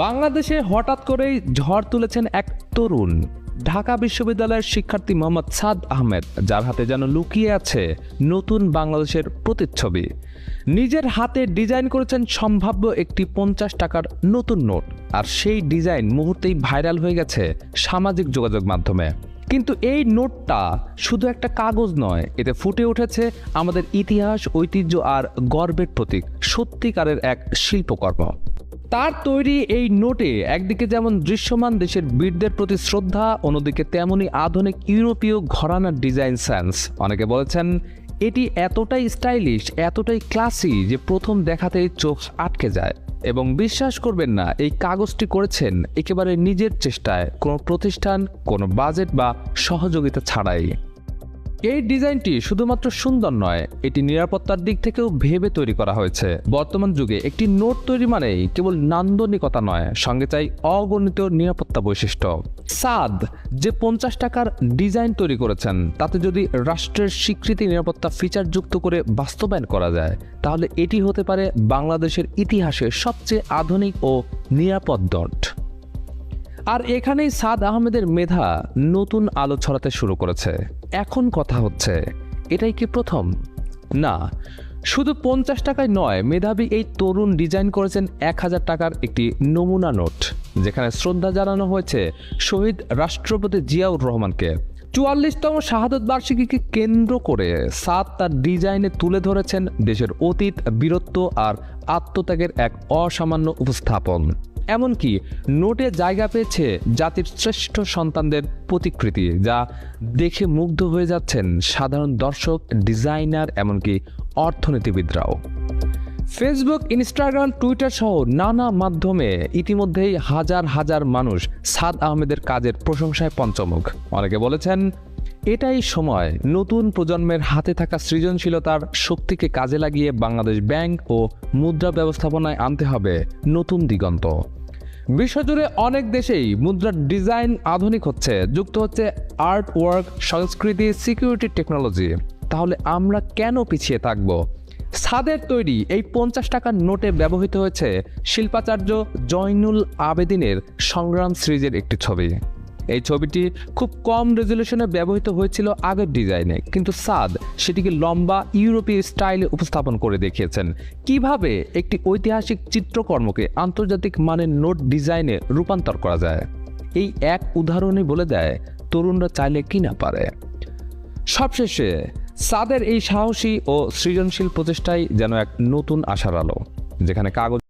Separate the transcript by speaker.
Speaker 1: বাংলাদেশে হঠাৎ করেই ঝড় তুলেছেন এক তরুণ। ঢাকা বিশ্ববিদ্যালয়ের শিক্ষার্থী মোহাম্মদ সাদ আহমেদ, যার হাতে যেন লুকিয়ে আছে নতুন বাংলাদেশের প্রতিচ্ছবি। নিজের হাতে ডিজাইন করেছেন সম্ভাব্য একটি পঞ্চাশ টাকার নতুন নোট, আর সেই ডিজাইন মুহূর্তেই ভাইরাল হয়ে গেছে সামাজিক যোগাযোগ মাধ্যমে। কিন্তু এই নোটটা শুধু একটা কাগজ নয়, এতে ফুটে উঠেছে আমাদের ইতিহাস, ঐতিহ্য আর গর্বের প্রতীক, সত্যিকারের এক শিল্পকর্ম। তার তৈরি এই নোটে একদিকে যেমন দৃশ্যমান দেশের বীরদের প্রতি শ্রদ্ধা, অন্যদিকে তেমনই আধুনিক ইউরোপীয় ঘরানার ডিজাইন সেন্স অনেকে বলেছেন, এটি এতটাই স্টাইলিশ এতটাই ক্লাসি যে প্রথম দেখাতেই চোখ আটকে যায়। এবং বিশ্বাস করবেন না, এই কাগজটি করেছেন একেবারে নিজের চেষ্টায়। কোনো প্রতিষ্ঠান, কোনো বাজেট বা সহযোগিতা ছাড়াই। এই ডিজাইনটি শুধুমাত্র সুন্দর নয়, এটি নিরাপত্তার দিক থেকেও ভেবে তৈরি করা হয়েছে। বর্তমান যুগে একটি নোট তৈরি মানেই কেবল নান্দনিকতা নয়, সঙ্গে চাই অগণিত নিরাপত্তা বৈশিষ্ট্য। সাদ, যে পঞ্চাশ টাকার ডিজাইন তৈরি করেছেন, তাতে যদি রাষ্ট্রের স্বীকৃতি নিরাপত্তা ফিচার যুক্ত করে বাস্তবায়ন করা যায়, তাহলে এটি হতে পারে বাংলাদেশের ইতিহাসে সবচেয়ে আধুনিক ও নিরাপদ নোট আর এখানেই সাদ আহমেদের মেধা নতুন আলো ছড়াতে শুরু করেছে। এখন কথা হচ্ছে, এটাই কি প্রথম? না, শুধু পঞ্চাশ টাকায় নয়, মেধাবী এই তরুণ ডিজাইন করেছেন এক হাজার টাকার একটি নমুনা নোট, যেখানে শ্রদ্ধা জানানো হয়েছে শহীদ রাষ্ট্রপতি জিয়াউর রহমানকে। চুয়াল্লিশতম শাহাদত বার্ষিকীকে কেন্দ্র করে সাদ তার ডিজাইনে তুলে ধরেছেন দেশের অতীত, বীরত্ব আর আত্মত্যাগের এক অসামান্য উপস্থাপন। এমনকি নোটে জায়গা পেয়েছে জাতির শ্রেষ্ঠ সন্তানদের প্রতিকৃতি, যা দেখে মুগ্ধ হয়ে যাচ্ছেন সাধারণ দর্শক, ডিজাইনার, এমনকি অর্থনীতিবিদরাও। ফেসবুক, ইনস্টাগ্রাম, টুইটার সহ নানা মাধ্যমে ইতিমধ্যেই হাজার হাজার মানুষ সাদ আহমেদের কাজের প্রশংসায় পঞ্চমুখ। অনেকে বলেছেন এটাই সময় নতুন প্রজন্মের হাতে থাকা সৃজনশীলতার শক্তিকে কাজে লাগিয়ে বাংলাদেশ ব্যাংক ও মুদ্রা ব্যবস্থাপনায় আনতে হবে নতুন দিগন্ত। বিশ্বজুড়ে অনেক দেশেই মুদ্রার ডিজাইন আধুনিক হচ্ছে, যুক্ত হচ্ছে আর্ট ওয়ার্ক সংস্কৃতি, সিকিউরিটি টেকনোলজি। তাহলে আমরা কেন পিছিয়ে থাকব? সাদের তৈরি এই পঞ্চাশ টাকার নোটে ব্যবহৃত হয়েছে শিল্পাচার্য জয়নুল আবেদিনের সংগ্রাম সিরিজের একটি ছবি। এই ছবিটি খুব কম রেজলিউশনে ব্যবহৃত হয়েছিল আগের ডিজাইনে, কিন্তু সাদ সেটিকে লম্বা ইউরোপীয় স্টাইলে উপস্থাপন করে দেখিয়েছেন। কীভাবে একটি ঐতিহাসিক চিত্রকর্মকে আন্তর্জাতিক মানের নোট ডিজাইনে রূপান্তর করা যায়? এই এক উদাহরণই বলে দেয়, তরুণরা চাইলে কি না পারে? সবশেষে, সাদের এই সাহসী ও সৃজনশীল প্রচেষ্টাই যেন এক নতুন আশার আলো, যেখানে কাগজ